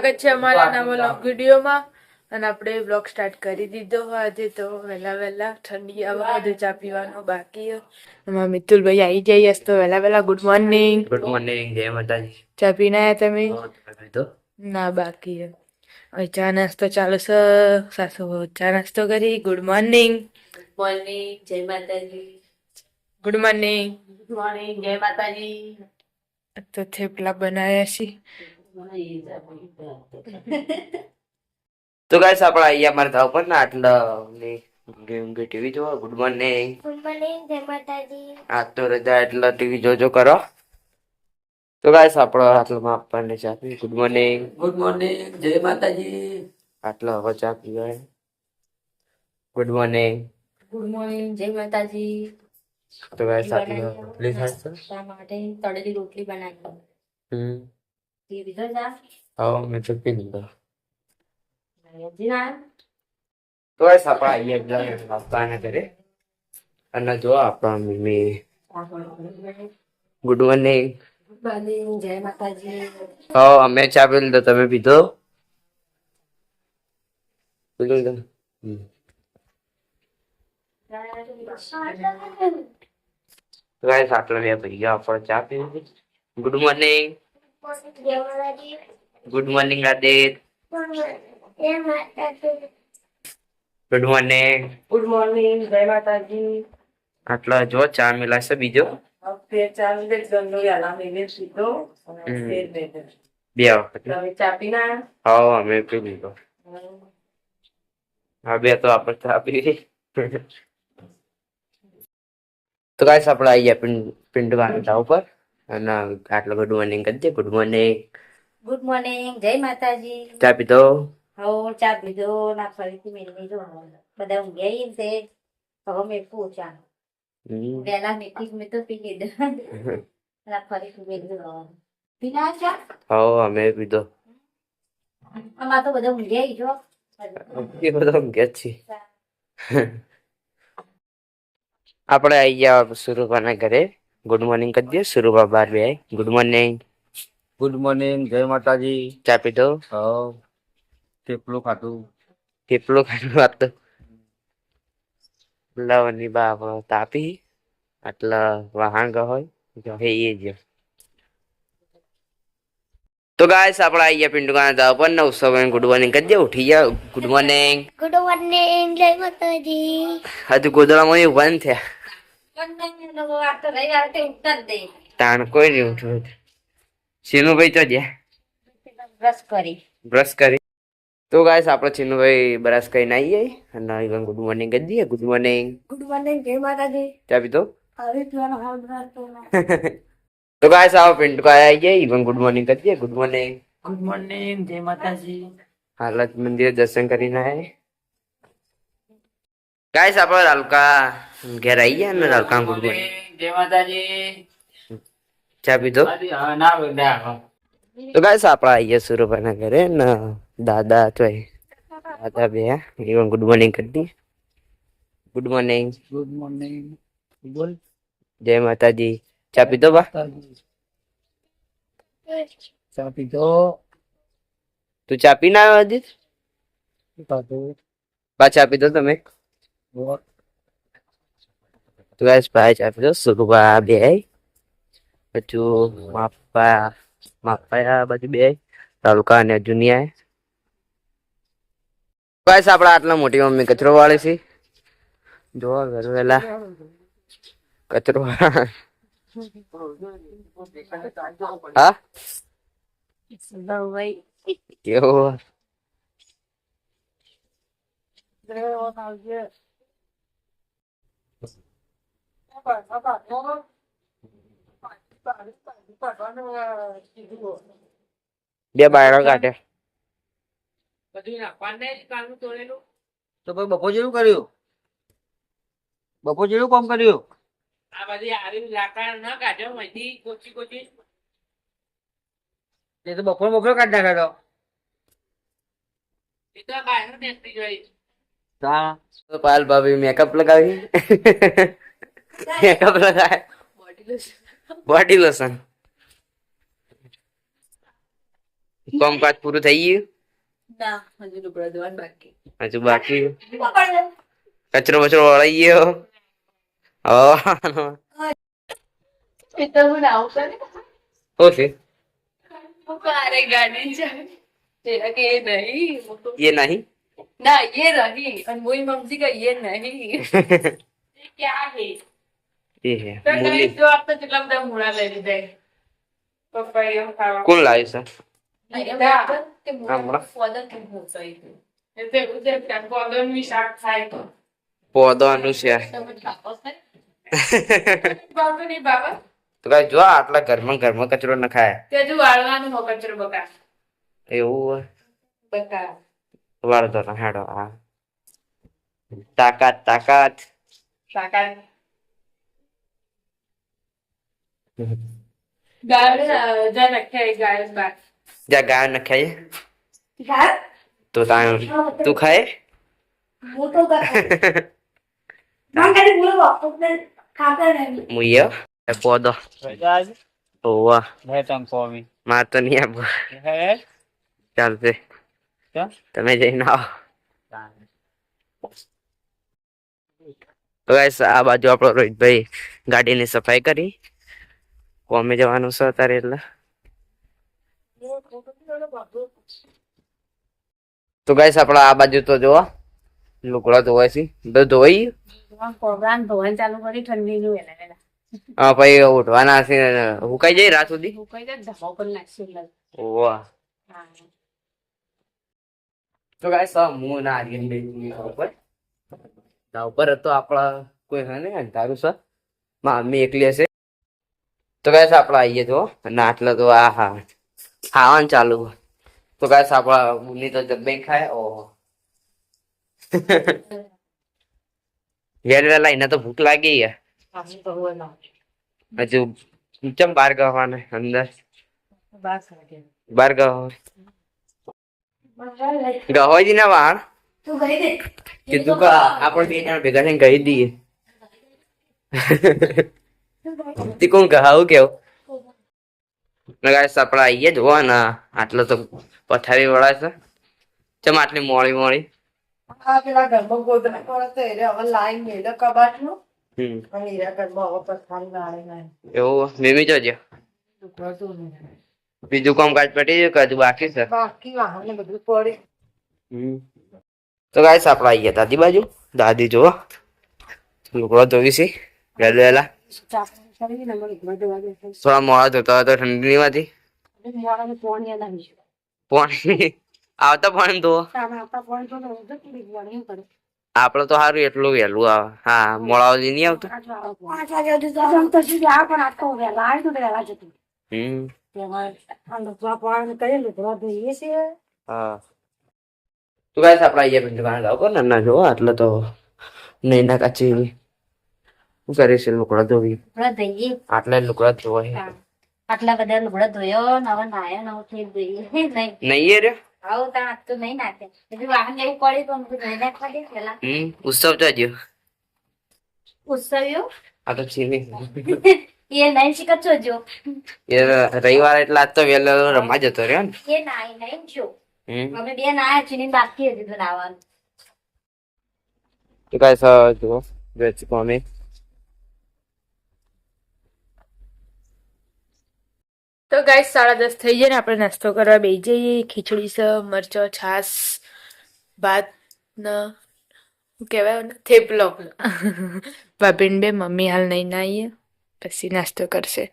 સ્વાગત છે અમારા નવા વિડીયોમાં. અને આપણે બ્લોગ સ્ટાર્ટ કરી દીધો. હોય આજે તો વહેલા વહેલા ઠંડી આવવા બધું ચા પીવાનું બાકી છે. એમાં મિતુલભાઈ આવી જઈએ તો વહેલા વહેલા ગુડ મોર્નિંગ ગુડ મોર્નિંગ જય માતાજી. ચા પીને આવ્યા તમે ના બાકી હવે ચા નાસ્તો ચાલુ છે. સાસુ ચા નાસ્તો કરી. ગુડ મોર્નિંગ મોર્નિંગ જય માતાજી. ગુડ મોર્નિંગ ગુડ મોર્નિંગ જય માતાજી. તો થેપલા બનાવ્યા છે. તો ગાઈસ આપણે અહીંયા મારા ધાવ પર ના આટલા ગેમ ઊંઘે ટીવી જોવા. ગુડ મોર્નિંગ ગુડ મોર્નિંગ જય માતાજી. આ તો રજા એટલે ટીવી જોજો કરો. તો ગાઈસ આપણો આટલામાં આપવાને ચા પી. ગુડ મોર્નિંગ ગુડ મોર્નિંગ જય માતાજી. આટલો હવે ચા પીવાય. ગુડ મોર્નિંગ ગુડ મોર્નિંગ જય માતાજી. તો ગાઈસ આટલો પ્લીઝ હાલશે માટે તળેલી રોટલી બનાવી. હમ. લીધો ચા હા મેં તો પી લીધો. તો ગાઈસ આપણે અહીંયા એકલા આપવાને કરે અને જો આપણા મમ્મી ગુડ મોર્નિંગ જય માતાજી. હા અમે ચા પી લીધો તમે પીધો? ગાઈસ આટલા બે પી ગયા આપણે ચા પી good morning good morning Aadit good morning good morning જય માતાજી આટલા જો ચા મિલાશે બીજો? બે અમે પી લીધો. હા બે તો આપણે ચા પી. તો ગાઈસ આપણે આવી ગયા પિંડ પિંડ વાંધા ઉપર. અને આટલો ગુડ મોર્નિંગ કરી દે. ગુડ મોર્નિંગ ગુડ મોર્નિંગ જય માતાજી. ચા પીધો? હો ચા પીધો. ના ફરીથી મેળવી જો બધા ઊંઘ્યા ઈ છે. હવે મેં પૂછા પેલા મીઠી મેં તો પી લીધો. ના ફરીથી મેળવી પીના ચા? હા અમે પીધો. આમાં તો બધા ઊંઘ્યા જો. એ બધા ગયા છીએ. આપણે આવી ગયા સુરુભાના ઘરે. ગુડ મોર્નિંગ કરી દે સુરુભા બાર બે ગુડ મોર્નિંગ ગુડ મોર્નિંગ જય માતાજી ચા પીધો થેપલું ખાધું થેપલું ખાધું વાત તો બાપ તાપી આટલા વાહન હોય જો હે એ જ તો ગાઈસ આપણે આઈ ગયા પિંડુ ગાના દા પર નવસો ગુડ મોર્નિંગ કરી દે ઉઠી ગયા ગુડ મોર્નિંગ ગુડ મોર્નિંગ જય માતાજી હજુ ગોદળામાં ઊભા ન થયા તાણ કોઈ નહીં ઉઠવું ચીનુભાઈ તો જ્યાં બ્રશ કરી. બ્રશ કરી. તો ગાઈસ આપણે ચીનુભાઈ બ્રશ કરીને આવીએ. અને ઇવન ગુડ મોર્નિંગ કરી દઈએ. Good morning. ગુડ મોર્નિંગ જય માતાજી. ચા બ્રશ તો ગાઈસ આવો પિંટુ કા આવી ઇવન ગુડ મોર્નિંગ કરી દઈએ. Good morning. ગુડ મોર્નિંગ જય માતાજી. હાલત મંદિરે દર્શન કરીને આયે ગાઈસ આપણે રાલકા ઘેર આવી ગયા ને રાલકા ગુડ મોર્નિંગ જય માતાજી. ચા પીધો? ના તો ગાઈસ આપણે આવી ગયા સુરભાના ઘરે ને દાદા તો દાદા બે ઇવન ગુડ મોર્નિંગ કરતી ગુડ મોર્નિંગ ગુડ મોર્નિંગ બોલ. જય માતાજી. ચા પીધો બા? ચા પીધો. તું ચા પીને આવ્યો અજીત બા ચા પીધો તમે? તો ગાઈસ ભાઈ ચા પીધો સુરભા બે પછી માપા માપા બધું બે તાલુકા અને જુનિયા ગાઈસ આપડા આટલા મોટી મમ્મી કચરો વાળે છે જો ઘર વેલા કચરો વાળે. હા કેવું બે બાયરો કાઢે. તો ભાઈ બપોર જેવું કર્યું? બપોર જેવું કામ કર્યું? એ તો બપોર બપોર કાઢ નાખ્યો તા. તો પાલ ભાભી મેકઅપ લગાવી. મેકઅપ લગાવે બોડી લોશન કામકાજ પૂરું થઈ ગયું ના હજુ લુગડા ધોવાનું બાકી હજુ બાકી કચરો બચરો વળાઈ ગયો હવે એ તો હું ના આવતો ને શું છે હું કારે ગાડી છે તેરા કે ये नहीं वो तो એ નહીં ना ये रही और वही मम्मी का ये नहीं क्या है એ હે મૂલી જો કેટલા બધા મૂળા લઈ લીધા ખાવા. કોણ છે? શાક તો. કઈ જો આટલા ઘરમાં ઘરમાં કચરો ન ખાય. તે હજુ વાળવાનું હો કચરો બકા એવું બકા વાળતો ના હેડો હા. તાકાત તાકાત. શાકા ગાય જા નખ્યા ગાય બાર જા તો તું ખાય? હું તો ખાતા નહીં મુયો એ પોદો. ઓવા હે તમ કોમી માર તો નહીં આપો. હે? ચાલશે તમે જઈને આવો. તો guys, આ બાજુ આપણો રોહિતભાઈ ગાડીની સફાઈ કરી. કોમે જવાનું છે અત્યારે એટલે. તો ગાઈસ આપણે આ બાજુ તો જોવા લુકડા ધોવાય છે બધું ધોવાઈ ગયું? ધોવાનું ચાલુ કરી હા પછી ઉઠવાના છે હુકાઈ જાય રાત સુધી? હું કઈ દે ધમો કરી નાખશું વાહ. તો ગાઈસ હું ના આર્યન ભાઈ ઉપર. ઉપર હતો આપણા કોઈ હે ને તારું સર મમ્મી એકલી હશે. તો ગાઈસ આપડે આવીએ તો ના, આટલા તો આ હા. ખાવાનું ચાલુ. તો ગાઈસ આપડા મુની તો જબ્બે ખાય. ઓહો. વેલા એને તો ભૂખ લાગી. હજુ ચમ બાર ગવાના અંદર? બાર ગવા ગવાજી ના દે કીધું કે આપણે બે જણ ભેગા થઈને કહી દઈએ. તે કે હાઉ કેવું? ગાઈસ આપણે આવીએ જોવા ને આટલો તો પથારી વળા છે. ચમ આટલી મોડી મોડી આ પેલા ઘરમાં ગોદડા પડે તો હવે લાઈન મેળે કબાટનું. હમ. અને એના ઘરમાં હવે પથારી લાવે નહીં એવું મેમી જોજો બીજું કામ કાજ પટી ગયું કે બાકી છે? બાકી વાહને બધું પડે. હમ. તો ગાઈસ આપણે આવી ગયા દાદી બાજુ. દાદી જોવા. લુકડો ધોવી છે. વહેલું વહેલા. થોડા મોડા ધોતા હોય આવી ગયું. પાણી? આવતા પાણી ધોવા? તો આપડે તો સારું એટલું વહેલું આવે. હા મોડા સુધી નહીં આવતું? તો તો તો તો તું કઈ આપડા અહીંયા ભીંડવાના જાવ ને ના જો આટલે તો નહીં ના કાચી શું કરે છે? લુકડા ધોવી. લુગડા ધોઈએ. આટલા લુકડા ધોવા. આટલા બધા લુગડા ધોયો નવા નાયો ને થઈ ધોઈએ. નહીં. નહીં રે. આવું તાણ તો નહીં નાખે. હજુ વાહન લેવું પડે તો અમુક નહીં નાખવા દે પેલા. હમ ઉત્સવ ચાજો ઉત્સવ્યો? આ તો છીવી એ નહીં શીખતો જો. એ રવિવાર એટલે આજ તો વેલો રમવા જતો રહ્યો ને. એ નાઈ નહીં જો અમે બે નાયા છીએ બાકી હજી તો નાવાનું. તો ગાઈસ જો વેચ કોમી તો ગાય સાડા દસ થઈ જાય ને આપણે નાસ્તો કરવા બેસી જઈએ. ખીચડી છે, મરચો છાસ ભાત, ને કહેવાય થેપલો. ભાભીન બે, મમ્મી હાલ નહીં નાઈએ પછી નાસ્તો કરશે.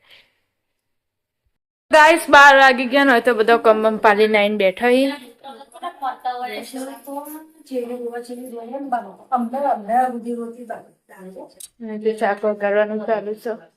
ગાઈસ બાર વાગી ગયા હોય તો બધો કમ પાલી નાઈને બેઠા હી. ચાકો કરવાનું ચાલુ છે.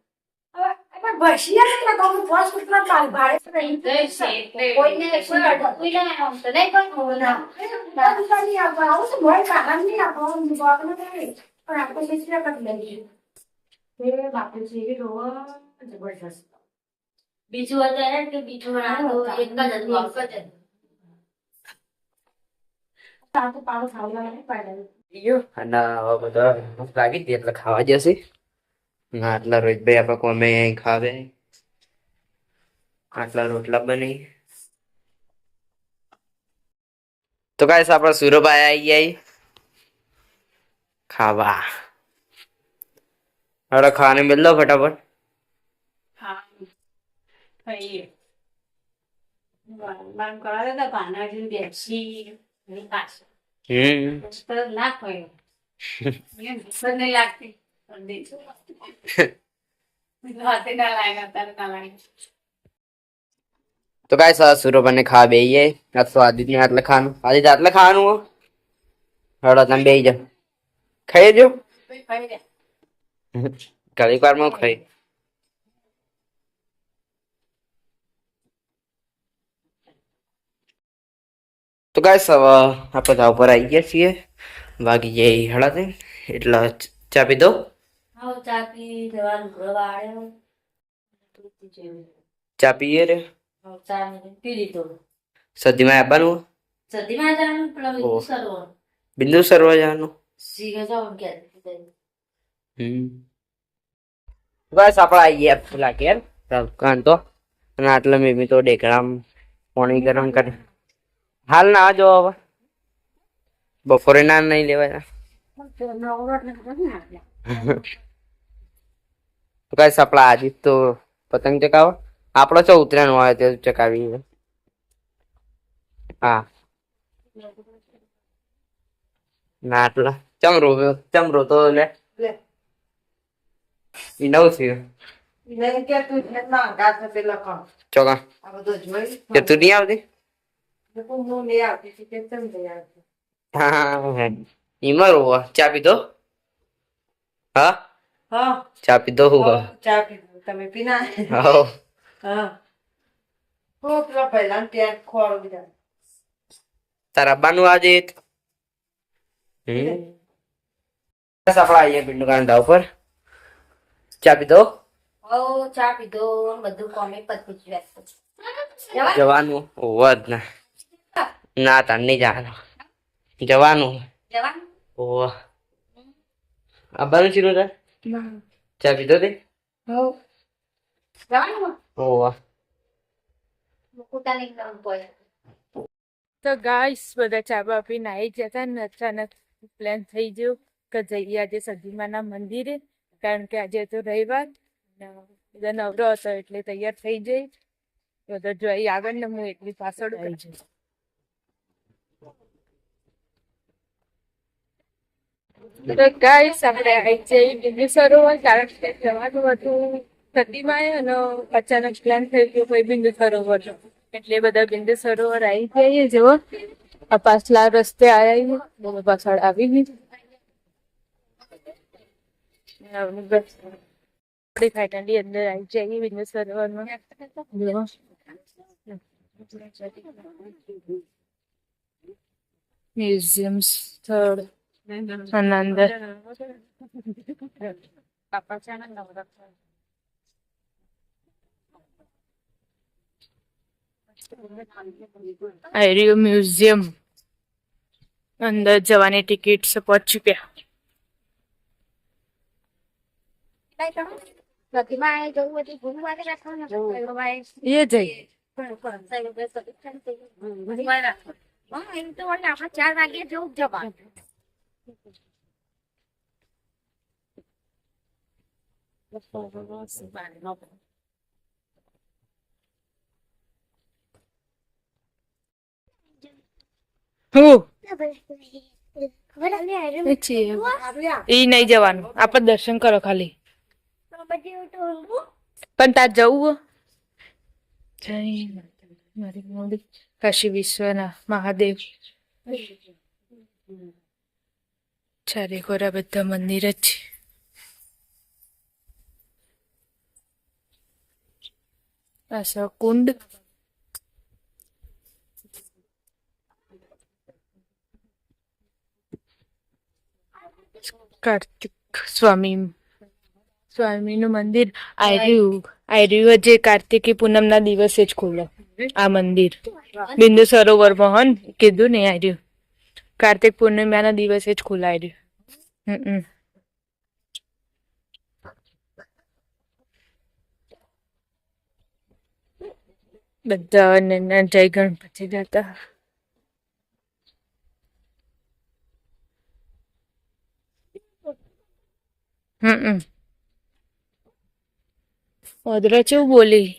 પણ ભસીએ એટલે કે બીજું અત્યારે કે બીજું ના એક જ હતું એક એટલે ખાવા જશે. ના આટલા ભાઈ આપણે કોમે અહીં ખાવે. આટલા રોટલા બની તો કાંઈ આપણા સુરભાઈ આવી જાય ખાવા. હવે ખાવાને મેળ દો ફટાફટ. હમ. લાગતી. તો કઈ સર સુરભાઈને ખા બેહીએ. અથવા આદિત્યને આટલે ખાવાનું આદિત્ય આટલે ખાવાનું હો. હળો, તમે બેહી જાઓ. ખાઈ જો. ઘડીક વારમાં ખાઈ. તો ગાઈસ, હવે આપણે ધાવ પર આવી ગયા છીએ. વાગી જાય હળા થઈ એટલે ચા પી દો. ચા પી જવાનું ઘરવાળો ચા પીએ રે? ચા પી લીધો. સદીમાં આવવાનું સદીમાં જવાનું પેલા. સરોવર બિંદુ સરવા જવાનું? સીધા જાઓ કે. હમ. બસ આપણે આવી ગયા પેલા ઘેર દુકાન તો. અને આટલે મેં તો ડેકરામ પાણી ગરમ કરે. હાલ ના જો હવે. બપોરે ના નહીં લેવાય. તો કઈ આપણા આદિત તો પતંગ ચકાવો આપણો ચો ઉતરાયણ હોય તે ચકાવી હા. ના આટલા ચમરો ચમરો તો લે. ઈ નવ થયું. તું નહીં આવતી? હું રોવા ચા પીધો? હા? ચા પીધો હું ચા પીધો તમે પીના? હો. હા. પેલા પહેલા ત્યાં ખોળ બીજા તારા બાનું આજે બસ આપણા અહીંયા પિંડુ કાંડા ઉપર. ચા પીધો હો ચા પીધો બધું કોમે પતી જ જવાનું? ઓવ ના. ના તાર નહીં જવાનું. જવાનું. જવાનું? ઓવ આબાનું ચીનું તાર? ચા પીધો તે તો ગાઈસ બધા ચા બા પીને આવી જતા ને અચાનક પ્લાન થઈ ગયો કે જઈએ આજે સદીમાના મંદિરે કારણ કે આજે તો રવિવાર ને બધા નવરો હતો એટલે તૈયાર થઈ જઈ બધા જોઈ આગળ ને હું એટલી પાછળ આવી જઈ તો ગાઈસ, આપણે આવી જઈ બિંદુ સરોવર કારણ કે જવાનું હતું સતીમાં અને અચાનક પ્લાન થઈ ગયો કોઈ બિંદુ સરોવર. એટલે બધા બિંદુ સરોવર આવી જઈએ. જેવો આ પાછલા રસ્તે આવ્યા મમ્મી પાછળ આવી ગઈ હવે બસ અંદર આવી જઈએ બિંદુ સરોવરમાં મ્યુઝિયમ સ્થળ. અને અંદર આર્યો મ્યુઝિયમ અંદર જવાની ટિકિટ છે પાંચ રૂપિયા એ જઈએ તો આપણે ચાર વાગે જવું એ છીએ નહીં જવાનું. આપણે દર્શન કરો ખાલી. પણ તાર જવું? જય મારી કાશી વિશ્વના મહાદેવ. ચારે ખોરા બધા મંદિર જ છે. આ કુંડ. કાર્તિક સ્વામી, સ્વામીનું મંદિર. આર્યું આર્યું જે કાર્તિકી પૂનમના દિવસે જ ખુલ્લો. આ મંદિર. બિંદુ સરોવરમાં હન કીધું ને આર્યું. કાર્તિક પૂર્ણિમાના દિવસે જ ખુલ્લા રહ્યું હમ બધા નાના જય ગણપતિ દાદા હમ ઓદરા ચેવું બોલી?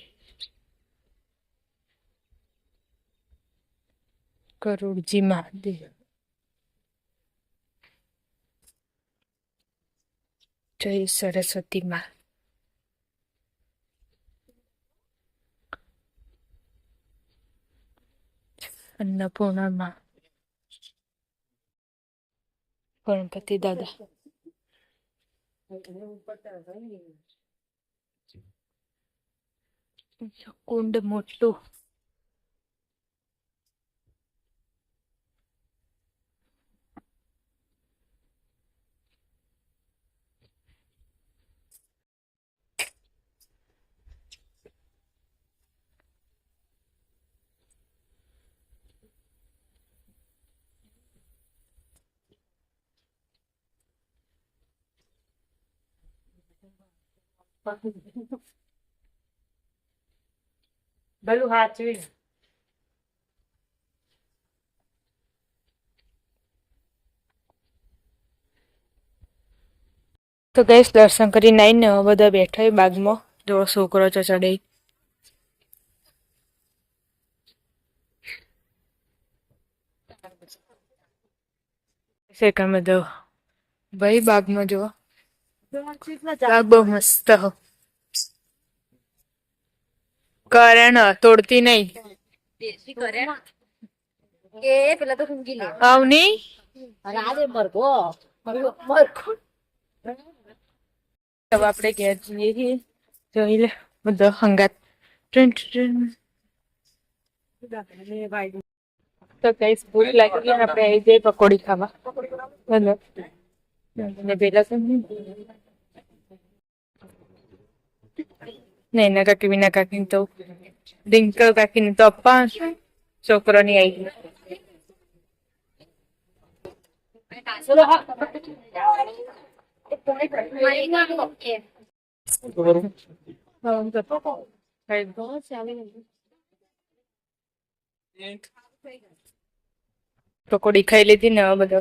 કરોડજી મહાદેવ. જય સરસ્વતી માં અન્નપૂર્ણા માં ગણપતિ દાદા કુંડ મોટું ભલું હાચવી તો ગઈશ, દર્શન કરીને આવીને હવે બધા બેઠા બાગમાં. જો છોકરો છે ચડે. સેકન્ડ બધો ભાઈ બાગમાં જો બાગ બહુ મસ્ત. કરણ તોડતી નહીં. કરે. એ પેલા તો ઊંઘી લે. આવની? રાધે મરગો હવે આપણે ઘેર જઈએ છીએ. જોઈ લે બધો હંગાત. ટ્રેન ટ્રેન તો કઈ ભૂખ લાગી આપણે આવી જઈએ પકોડી ખાવા. બોલો ને તો કાકી વિના કાકી તો ડિંકલ કાકી તો અપ્પા છોકરોની આવી ગઈ. પકોડી ખાઈ લીધી ને બધો.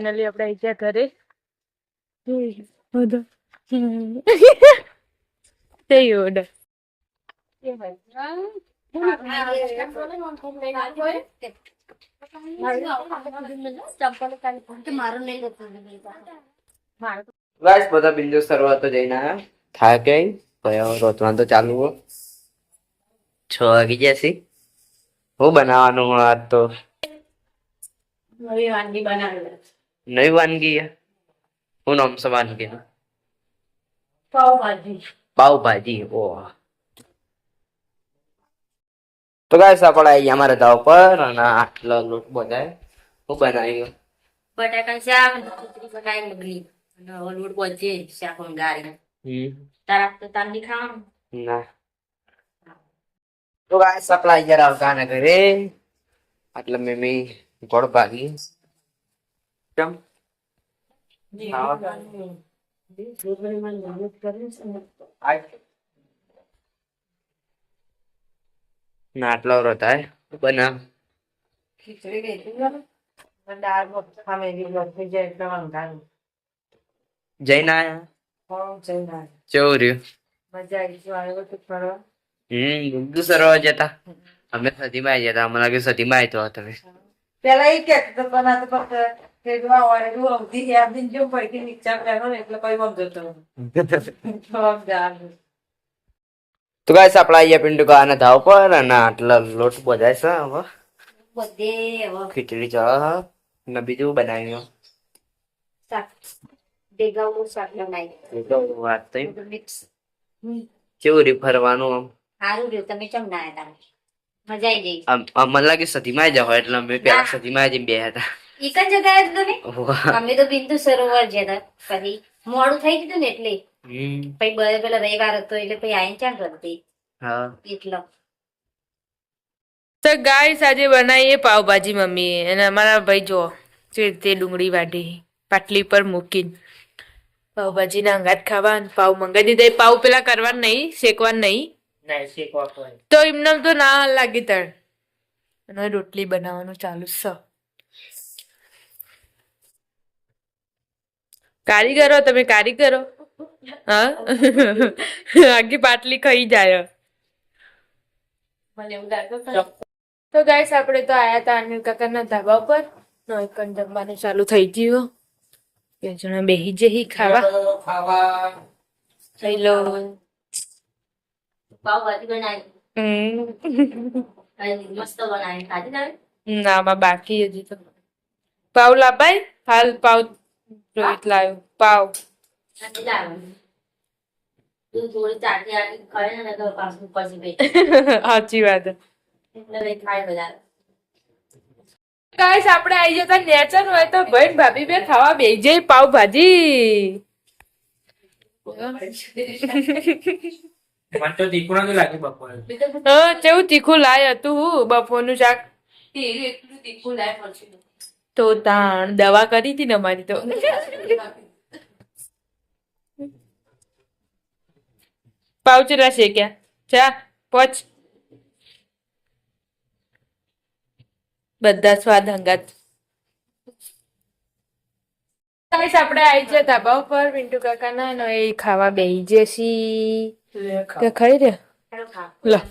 ફાઇનલી આપણે આવી ગયા ઘરે. તે ઓર્ડર મારું નહીં લેતું ગાઈસ બધા બિંદુ શરૂઆત જઈને થાક પછી રોતવાનું તો ચાલુ હો. છ વાગી જશે હું બનાવવાનું હું આજ તો? નવી વાનગી બનાવી નવી વાનગી શું હું નામ છે વાનગીનું? પાવભાજી પાવભાજી ઓ તો ગાઈસ આપણે અહીંયા અમારે દાવ પર અને આટલો લોટ બધાય. હું બનાવ્યું? બટાકા શાક ખીચડી બનાવી મગલી અને લોટ પહોંચે શાક ગાળી. હમ. તારા તો તાંડી ખાવાનું? ના. તો ગાઈસ આપણે અહીંયા આવતા ને ઘરે. એટલે મેમી ગોળ ભાગી. કેમ? આય. ના આટલો રોતા બનાવ. ખીચડી ગઈ હતી દાળ બફી જાય એટલે વંગાનું જઈને આયા? કોણ છે ના કેવું રહ્યું? મજા આવી ગઈ આવ્યો તો ફરવા. હમ સરોવર જતા? અમે સતીમાં આવી જતા અમને લાગે સતીમાં આવ્યો તમે. પેલા એ કે તો પણ આ તો ફક્ત તે જો આ અવધી યાદ દિન જો પૈકી નીચા કર્યો ને એટલે કઈ વખત જતો જવાબ તો ગાઈસ આપણે અહીંયા પિંડુ કાના ધાવ પર અને આટલા લોટ બધાય છે હવે. બધે હવે. ખીચડી ચા ને બીજું બનાવ્યું? શાક. વાત મિક્સ કેવું રી ફરવાનું આમ? સારું રહ્યું તમે ચમ ના આવ્યા મજા આવી ગઈ. મને લાગે સધીમાં જ હોય એટલે અમે પેલા સધીમાં જ બે હતા. એક જ જગ્યાએ હતું ને અમે તો બિંદુ સરોવર જતા પછી મોડું થઈ ગયું ને એટલે. પછી બધે પેલા રવિવાર હતો એટલે પછી આઈને ચાલ કરતી હા. એટલો. તો ગાઈસ આજે બનાવીએ પાવભાજી મમ્મીએ. અને અમારા ભાઈ જો જે રીતે ડુંગળી વાટી પાટલી પર મૂકીને પાવભાજીના અંગાત ખાવા પાવ મંગાવી દીધા. પાવ પેલા કરવા નહીં શેકવા નહીં. તો એમને તો ના લાગી તણ. અને રોટલી બનાવવાનું ચાલુ છે કારીગરો તમે કારીગરો. હા? આખી પાટલી ખાઈ જાય. તો ગાઈસ આપણે તો આયા હતા અનિલ કાકાના ધાબા પર નોઈકન જમવાનું ચાલુ થઈ ગયું. બે જણા બેહી જઈ ખાવા. લો તમે ના આમાં બાકી હજી તો. પાવ લાભાઈ હાલ પાવ રોહિત લાવ્યો પાવ સાચી વાત ગાઈસ આપણે આવી જતા નેચર હોય તો ભાઈ ભાભી બે ખાવા બે જઈ પાવ ભાજી. મને તો તીખું નથી લાગ્યું બપોરે. હા કેવું તીખું લાય હતું બપોરનું શાક. એટલું તીખું લાય પછી. તો તાણ દવા કરી હતી ને અમારી તો. પાઉચરા છે ક્યાં? ચા પોચ. બધા સ્વાદ હંગાત. આપણે આવી ગયા ધાબા ઉપર. પિન્ટુ કાકાના ને એ ખાવા બેહી જશી ખાઈ રે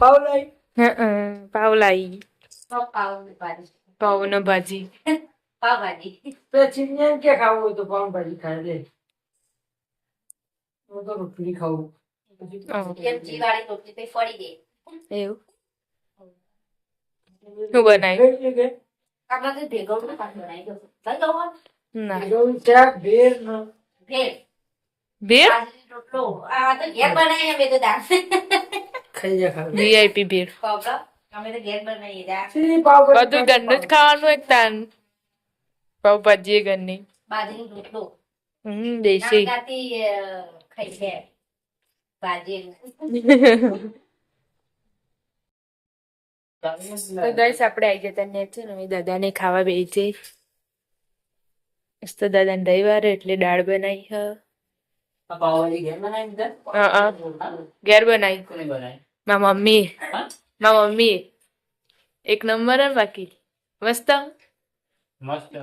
પાવ લાઈ પાવ લાઈ પાવ ભાજી. પાવ ને ભાજી પાવ ભાજી તો ચીનિયા કે ખાવું હોય તો પાઉં ભાજી ખાઈ લે. હું તો રોટલી ખાવું રોટલી પછી ફળી દે. એવું? શું બનાવ્યું આપણે ભેગો બનાવી દો લઈ દો ભેર રોટલો. આ તો ઘેર બનાવીએ અમે તો દાળ. ખાઈ જા ખાઈ વીઆઈપી ભીડ અમે તો ઘેર બનાવી પાવ બધું જ ખાવાનું એક તાન. પાવ ભાજી ઘરની. બાજરી રોટલો. હમ દેશી. નાનકાથી ખાઈ છે. તો ગાઈસ આપણે આવી જતા ને છે ને દાદાને ખાવા બે છે આજ તો દાદાને રવિવાર એટલે દાળ બનાવી હ. ઘેર બનાવી દીધા? હા હા. ઘેર બનાવી મા મમ્મી મા મમ્મી એક નંબર બાકી. મસ્ત? મસ્ત.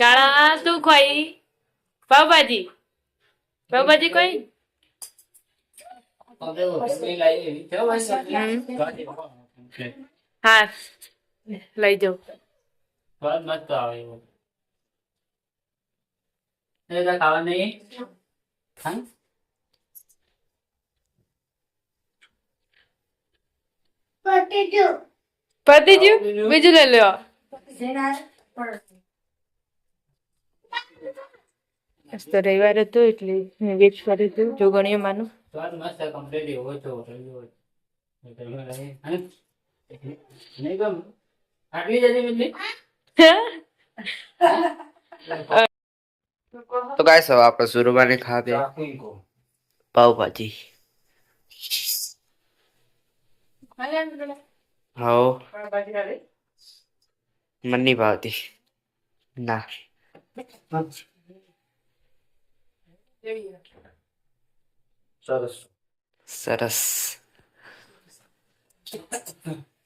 કાળા તું ખોઈ? પાવભાજી? પાવભાજી કોઈ હો લઈ જાઉં. સ્વાદ મસ્ત આવે એવો. ખાવા નહીં? હા? પતી ગયું. બીજું લઈ લો આજ તો રવિવાર હતો એટલે વેટ કર્યું હતું જોગણીઓ માનું. સ્વાદ મસ્ત કમ્પ્લીટ એવો છે હોટલ જેવો જ. હોટલમાં રહે. અને નહીં ગમ. આટલી જતી મિલી તો ગાઈસ હવે આપણે સુરબાને ખાતે પાવભાજી. હો મન નહીં ભાવતી. ના. There you go. Set us. Set us.